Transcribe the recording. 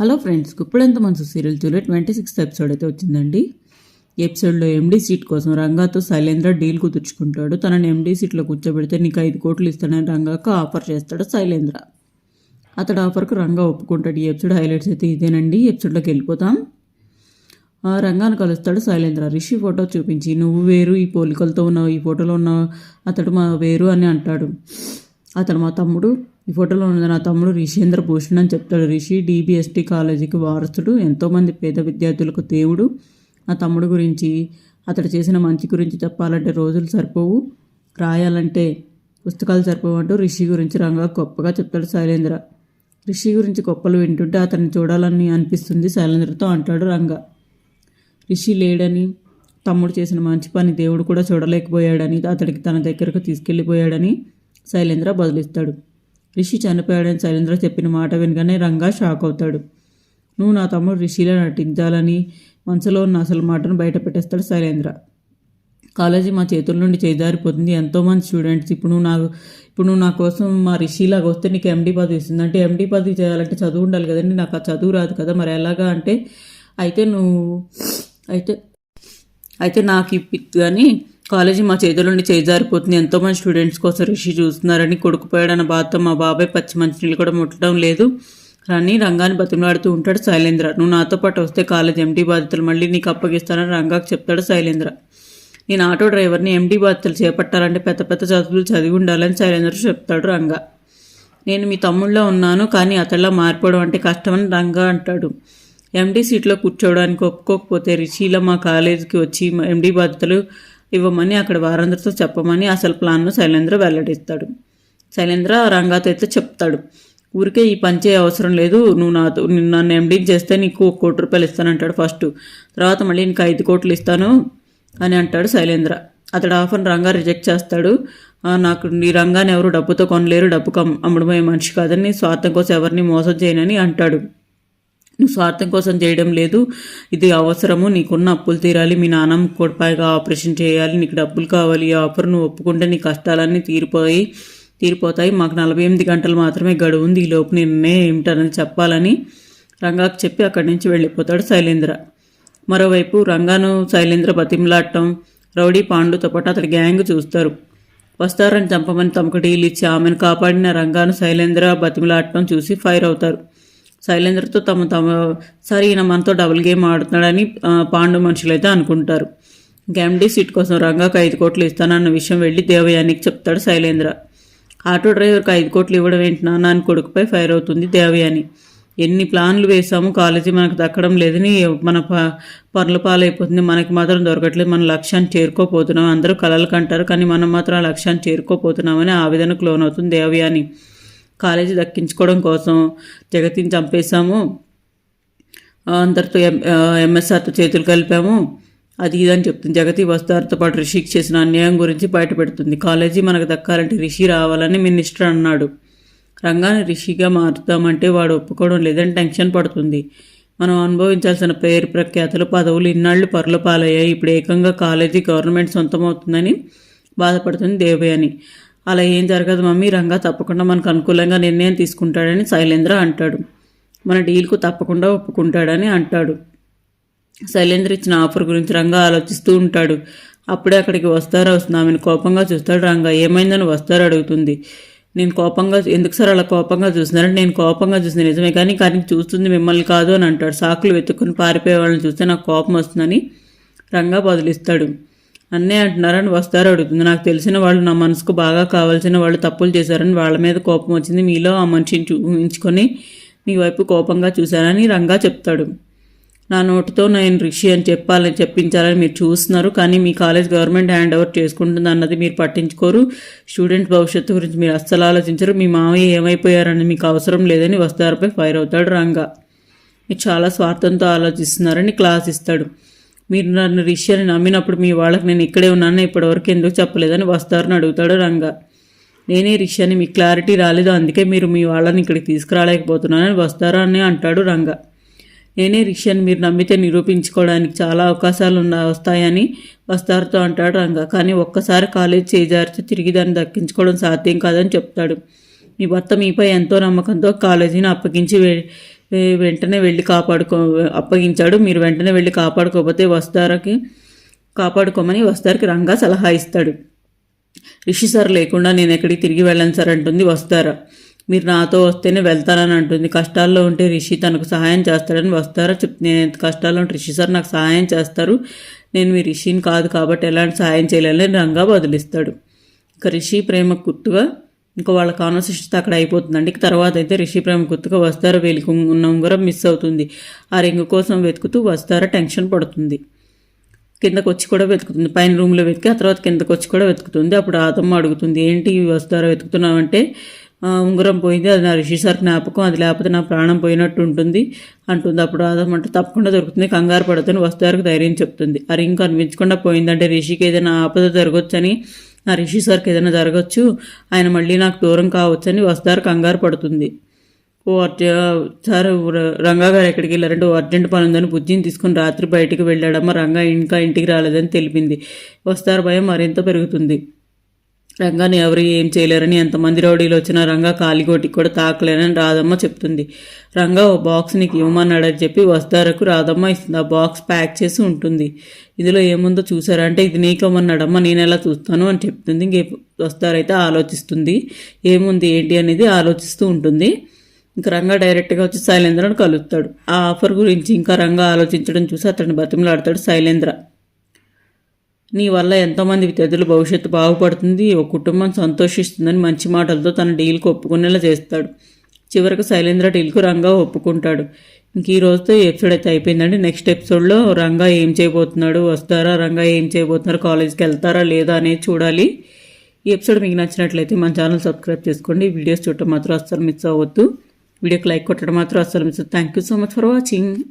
Hello friends Guppedantha మనసు serial చూడే twenty sixth episode అయితే వచ్చిందండి. ఈ ఎపిసోడ్లో ఎండీ సీట్ కోసం రంగాతో శైలేంద్ర డీల్ కుదుర్చుకుంటాడు. తనని ఎండీ సీట్లో కూర్చోబెడితే నీకు ఐదు కోట్లు ఇస్తానని రంగాకు ఆఫర్ చేస్తాడు శైలేంద్ర. అతడు ఆఫర్కు రంగా ఒప్పుకుంటాడు. ఈ ఎపిసోడ్ హైలైట్స్ అయితే ఇదేనండి. ఎపిసోడ్లోకి వెళ్ళిపోతాం. ఆ రంగాను కలుస్తాడు శైలేంద్ర. రిషి ఫోటో చూపించి నువ్వు వేరు ఈ పోలికలతో ఉన్నావు ఈ ఫోటోలో ఉన్నావు అతడు మా వేరు అని అంటాడు. అతను మా తమ్ముడు. ఈ ఫోటోలో ఉన్న నా తమ్ముడు రిషేంద్ర భూషణ్ అని చెప్తాడు. రిషి డిబిఎస్టీ కాలేజీకి వారసుడు. ఎంతోమంది పేద విద్యార్థులకు దేవుడు. నా తమ్ముడు గురించి అతడు చేసిన మంచి గురించి చెప్పాలంటే రోజులు సరిపోవు. రాయాలంటే పుస్తకాలు సరిపోవు అంటూ రిషి గురించి రంగా గొప్పగా చెప్తాడు శైలేంద్ర. రిషి గురించి గొప్పలు వింటుంటే అతన్ని చూడాలని అనిపిస్తుంది శైలేంద్రతో అంటాడు రంగ. రిషి లేడని తమ్ముడు చేసిన మంచి పని దేవుడు కూడా చూడలేకపోయాడని అతడికి తన దగ్గరకు తీసుకెళ్ళిపోయాడని శైలేంద్ర బదులిస్తాడు. రిషి చనిపోయాడని శైలేంద్ర చెప్పిన మాట వినగానే రంగా షాక్ అవుతాడు. నువ్వు నా తమ్ముడు రిషిలా నటించాలని మనసులో ఉన్న అసలు మాటను బయట పెట్టేస్తాడు శైలేంద్ర. కాలేజీ మా చేతుల నుండి చేజారిపోతుంది. ఎంతోమంది స్టూడెంట్స్ ఇప్పుడు నువ్వు నాకు ఇప్పుడు నువ్వు నా కోసం మా రిషిలాగా వస్తే నీకు ఎండి పదవి ఇస్తుంది. అంటే ఎండి పదవి చేయాలంటే చదువు ఉండాలి కదండి. నాకు ఆ చదువు రాదు కదా. మరి ఎలాగా అంటే అయితే నువ్వు అయితే అయితే నాకు ఇప్పి కానీ కాలేజీ మా చేతుల నుండి చేజారిపోతుంది ఎంతోమంది స్టూడెంట్స్ కోసం రిషి చూస్తున్నారని కొడుకుపోయాడన్న బాధతో మా బాబాయ్ పచ్చి మంచినీళ్ళు కూడా ముట్టడం లేదు. రాని రంగాన్ని బతిమలాడుతూ ఉంటాడు శైలేంద్ర. నువ్వు నాతో పాటు వస్తే కాలేజ్ ఎండీ బాధ్యతలు మళ్ళీ నీకు అప్పగిస్తానని రంగాకు చెప్తాడు శైలేంద్ర. నేను ఆటో డ్రైవర్ని ఎండీ బాధ్యతలు చేపట్టాలంటే పెద్ద పెద్ద చదువులు చదివి ఉండాలని శైలేంద్ర చెప్తాడు రంగా. నేను మీ తమ్ముళ్ళలో ఉన్నాను కానీ అతడిలో మారిపోవడం అంటే కష్టమని రంగా అంటాడు. ఎండీ సీట్లో కూర్చోవడానికి ఒప్పుకోకపోతే రిషిలా మా కాలేజీకి వచ్చి ఎండీ బాధ్యతలు ఇవ్వమని అక్కడ వారందరితో చెప్పమని అసలు ప్లాన్ను శైలేంద్ర వెల్లడిస్తాడు. శైలేంద్ర రంగాతో అయితే చెప్తాడు. ఊరికే ఈ పంచే అవసరం లేదు. నువ్వు నాతో నన్ను ఎండింగ్ చేస్తే నీకు ఒక కోటి రూపాయలు ఇస్తానంటాడు ఫస్ట్. తర్వాత మళ్ళీ నీకు ఐదు కోట్లు ఇస్తాను అని అంటాడు శైలేంద్ర. అతడు ఆఫర్ రంగా రిజెక్ట్ చేస్తాడు. నాకు నీ రంగాన్ని ఎవరు డబ్బుతో కొనలేరు. డబ్బుకు అమ్- అమ్ముడమయ్యే మనిషి కాదని స్వార్థం కోసం ఎవరిని మోసం చేయనని అంటాడు. నువ్వు స్వార్థం కోసం చేయడం లేదు. ఇది అవసరము. నీకున్న అప్పులు తీరాలి. మీ నాన్నమ్మ కూడా ఆపరేషన్ చేయాలి. నీకు డబ్బులు కావాలి. ఈ ఆఫర్ నువ్వు ఒప్పుకుంటే నీ కష్టాలన్నీ తీరిపోయి తీరిపోతాయి. మాకు నలభై ఎనిమిది గంటలు మాత్రమే గడువు ఉంది. ఈ లోపు నిర్ణయం ఏమిటనేది చెప్పాలని రంగాకు చెప్పి అక్కడి నుంచి వెళ్ళిపోతాడు శైలేంద్ర. మరోవైపు రంగాను శైలేంద్ర బతిమలాడటం రౌడీ పాండుతో పాటు అతడి గ్యాంగ్ చూస్తారు. వస్తారని చంపమని తమకు డీల్ ఇచ్చి ఆమెను కాపాడిన రంగాను శైలేంద్ర బతిమలాడటం చూసి ఫైర్ అవుతారు. శైలేంద్రతో తమ తమ సరే ఈయన మనతో డబుల్ గేమ్ ఆడుతున్నాడని పాండు మనుషులైతే అనుకుంటారు. గెమ్డీ సీట్ కోసం రంగాకు ఐదు కోట్లు ఇస్తానన్న విషయం వెళ్ళి దేవయానికి చెప్తాడు శైలేంద్ర. ఆటో డ్రైవర్కి ఐదు కోట్లు ఇవ్వడం ఏంటి నాన్న? అని కొడుకుపై ఫైర్ అవుతుంది దేవయాని. ఎన్ని ప్లాన్లు వేసాము కాలేజీ మనకు దక్కడం లేదని మన ప పనుల పాలైపోతుంది. మనకి మాత్రం దొరకట్లేదు. మన లక్ష్యాన్ని చేరుకోపోతున్నాం. అందరూ కలలు కంటారు. కానీ మనం మాత్రం ఆ లక్ష్యాన్ని చేరుకోపోతున్నామని ఆవేదనకు లోనవుతుంది దేవయాని. కాలేజీ దక్కించుకోవడం కోసం జగతిని చంపేశాము. అందరితో ఎం ఎంఎస్ఆర్తో చేతులు కలిపాము. అది ఇదని చెప్తుంది. జగతి వస్తారితో పాటు రిషికి చేసిన అన్యాయం గురించి బయటపెడుతుంది కాలేజీ మనకు దక్కాలంటే రిషి రావాలని మినిస్టర్ అన్నాడు. రంగాన్ని రిషిగా మారుతామంటే వాడు ఒప్పుకోవడం లేదని టెన్షన్ పడుతుంది. మనం అనుభవించాల్సిన పేరు ప్రఖ్యాతులు పదవులు ఇన్నాళ్ళు పరుల పాలయ్యాయి. ఇప్పుడు ఏకంగా కాలేజీ గవర్నమెంట్ సొంతమవుతుందని బాధపడుతుంది దేవయాని. అలా ఏం జరగదు మమ్మీ రంగా తప్పకుండా మనకు అనుకూలంగా నిర్ణయం తీసుకుంటాడని శైలేంద్ర అంటాడు. మన డీల్కు తప్పకుండా ఒప్పుకుంటాడని అంటాడు. శైలేంద్ర ఇచ్చిన ఆఫర్ గురించి రంగా ఆలోచిస్తూ ఉంటాడు. అప్పుడే అక్కడికి వస్తారా వస్తుంది. ఆమెను కోపంగా చూస్తాడు రంగా. ఏమైందని వస్తారో అడుగుతుంది. నేను కోపంగా ఎందుకు సార్ అలా కోపంగా చూస్తున్నారంటే నేను కోపంగా చూసిన నిజమే కానీ కానీ చూస్తుంది మిమ్మల్ని కాదు అని అంటాడు. సాకులు వెతుక్కుని పారిపోయే వాళ్ళని చూస్తే నాకు కోపం వస్తుందని రంగా బదులిస్తాడు. అన్నే అంటున్నారని వస్తారు అడుగుతుంది. నాకు తెలిసిన వాళ్ళు నా మనసుకు బాగా కావాల్సిన వాళ్ళు తప్పులు చేశారని వాళ్ళ మీద కోపం వచ్చింది. మీలో ఆ మనిషిని చూపించుకొని మీ వైపు కోపంగా చూశారని రంగా చెప్తాడు. నా నోటితో నేను రిషి అని చెప్పాలని చెప్పించాలని మీరు చూస్తున్నారు కానీ మీ కాలేజ్ గవర్నమెంట్ హ్యాండ్ ఓవర్ చేసుకుంటుంది అన్నది మీరు పట్టించుకోరు. స్టూడెంట్ భవిష్యత్తు గురించి మీరు అస్సలు ఆలోచించరు. మీ మామయ్య ఏమైపోయారని మీకు అవసరం లేదని వస్తారపై ఫైర్ అవుతాడు రంగా. మీరు చాలా స్వార్థంతో ఆలోచిస్తున్నారని క్లాస్ ఇస్తాడు. మీరు నన్ను రిషి అని నమ్మినప్పుడు మీ వాళ్ళకి నేను ఇక్కడే ఉన్నాను ఇప్పటివరకు ఎందుకు చెప్పలేదని వస్తారని అడుగుతాడు రంగా. నేనే రిషి అని మీకు క్లారిటీ రాలేదు అందుకే మీరు మీ వాళ్ళని ఇక్కడికి తీసుకురాలేకపోతున్నానని వస్తారా అని అంటాడు రంగా. నేనే రిషి అని మీరు నమ్మితే నిరూపించుకోవడానికి చాలా అవకాశాలు ఉన్న వస్తాయని వస్తారుతో అంటాడు రంగా. కానీ ఒక్కసారి కాలేజ్ చేజారితే తిరిగి దాన్ని దక్కించుకోవడం సాధ్యం కాదని చెప్తాడు. మీ భర్త మీపై ఎంతో నమ్మకంతో కాలేజీని అప్పగించి వెంటనే వెళ్ళి కాపాడుకో అప్పగించాడు. మీరు వెంటనే వెళ్ళి కాపాడుకోకపోతే వస్తారకి కాపాడుకోమని వస్తారకి రంగా సలహా ఇస్తాడు. రిషి సార్ లేకుండా నేను ఎక్కడికి తిరిగి వెళ్ళను సార్ అంటుంది వస్తారా? మీరు నాతో వస్తేనే వెళ్తానని అంటుంది. కష్టాల్లో ఉంటే రిషి తనకు సహాయం చేస్తాడని వస్తారా? చెప్ నేను ఎంత కష్టాల్లో ఉంటే రిషి సార్ నాకు సహాయం చేస్తారు. నేను మీ రిషిని కాదు కాబట్టి ఎలాంటి సహాయం చేయలేని రంగా బదిలిస్తాడు ఇక రిషి ప్రేమ గుర్తుగా ఇంకా వాళ్ళ కాన్వర్సేషన్ అక్కడ అయిపోతుందండి. తర్వాత అయితే రిషి ప్రేమ గుర్తుగా వస్తారా. వేలికి ఉన్న ఉంగరం మిస్ అవుతుంది. ఆ రింగు కోసం వెతుకుతూ వస్తారా. టెన్షన్ పడుతుంది. కిందకు వచ్చి కూడా వెతుకుతుంది. పైన రూమ్లో వెతికి ఆ తర్వాత కిందకు వచ్చి కూడా వెతుకుతుంది. అప్పుడు ఆతమ్మ అడుగుతుంది ఏంటి ఇవి వస్తారో? వెతుకుతున్నావంటే ఉంగరం పోయింది. అది నా రిషి సార్ జ్ఞాపకం. అది లేకపోతే నా ప్రాణం పోయినట్టు ఉంటుంది. అంటుంది. అప్పుడు ఆదం అంటే తప్పకుండా దొరుకుతుంది. కంగారు పడుతుంది వస్తారకు ధైర్యం చెప్తుంది. ఆ రింగ్ కనిపించకుండా పోయిందంటే రిషికి ఏదైనా ఆపద జరగవచ్చని నా రిషి సార్కి ఏదైనా జరగచ్చు. ఆయన మళ్ళీ నాకు దూరం కావచ్చని వస్తారు కంగారు పడుతుంది. ఓ అర్జ సార్ రంగా గారు ఎక్కడికి వెళ్ళారంటే ఓ అర్జెంట్ పని ఉందని బుజ్జిని తీసుకుని రాత్రి బయటికి వెళ్ళాడమ్మా రంగా ఇంకా ఇంటికి రాలేదని తెలిపింది. వస్తారు భయం మరింత పెరుగుతుంది. రంగాని ఎవరు ఏం చేయలేరని ఎంతమంది రౌడీలు వచ్చినా రంగా కాలిగోటికి కూడా తాకలేనని రాధమ్మ చెప్తుంది. రంగా ఓ బాక్స్ నీకు ఇవ్వమన్నాడని చెప్పి వస్తారకు రాధమ్మ ఇస్తుంది. ఆ బాక్స్ ప్యాక్ చేసి ఉంటుంది. ఇందులో ఏముందో చూసారా అంటే ఇది నీకమ్మన్నాడమ్మ నేను ఎలా చూస్తాను అని చెప్తుంది. ఇంకే వస్తారైతే ఆలోచిస్తుంది. ఏముంది ఏంటి అనేది ఆలోచిస్తూ ఉంటుంది. ఇంకా రంగా డైరెక్ట్గా వచ్చి శైలేంద్రను కలుస్తాడు. ఆ ఆఫర్ గురించి ఇంకా రంగా ఆలోచించడం చూసి అతని బతిమలాడతాడు శైలేంద్ర. నీ వల్ల ఎంతోమంది విద్యార్థుల భవిష్యత్తు బాగుపడుతుంది. ఒక కుటుంబం సంతోషిస్తుందని మంచి మాటలతో తన డీల్కి ఒప్పుకునేలా చేస్తాడు. చివరికి శైలేంద్ర డీల్కు రంగా ఒప్పుకుంటాడు. ఇంక ఈ రోజుతో ఈ ఎపిసోడ్ అయితే అయిపోయిందండి. నెక్స్ట్ ఎపిసోడ్లో రంగా ఏం చేయబోతున్నాడు? వస్తారా? రంగా ఏం చేయబోతున్నారు? కాలేజ్కి వెళ్తారా? లేదా? అనేది చూడాలి. ఈ ఎపిసోడ్ మీకు నచ్చినట్లయితే మన ఛానల్ సబ్స్క్రైబ్ చేసుకోండి. వీడియోస్ చూడటం మాత్రం అస్సలు మిస్ అవ్వద్దు. వీడియోకి లైక్ కొట్టడం మాత్రం అస్సలు miss thank you so much for watching.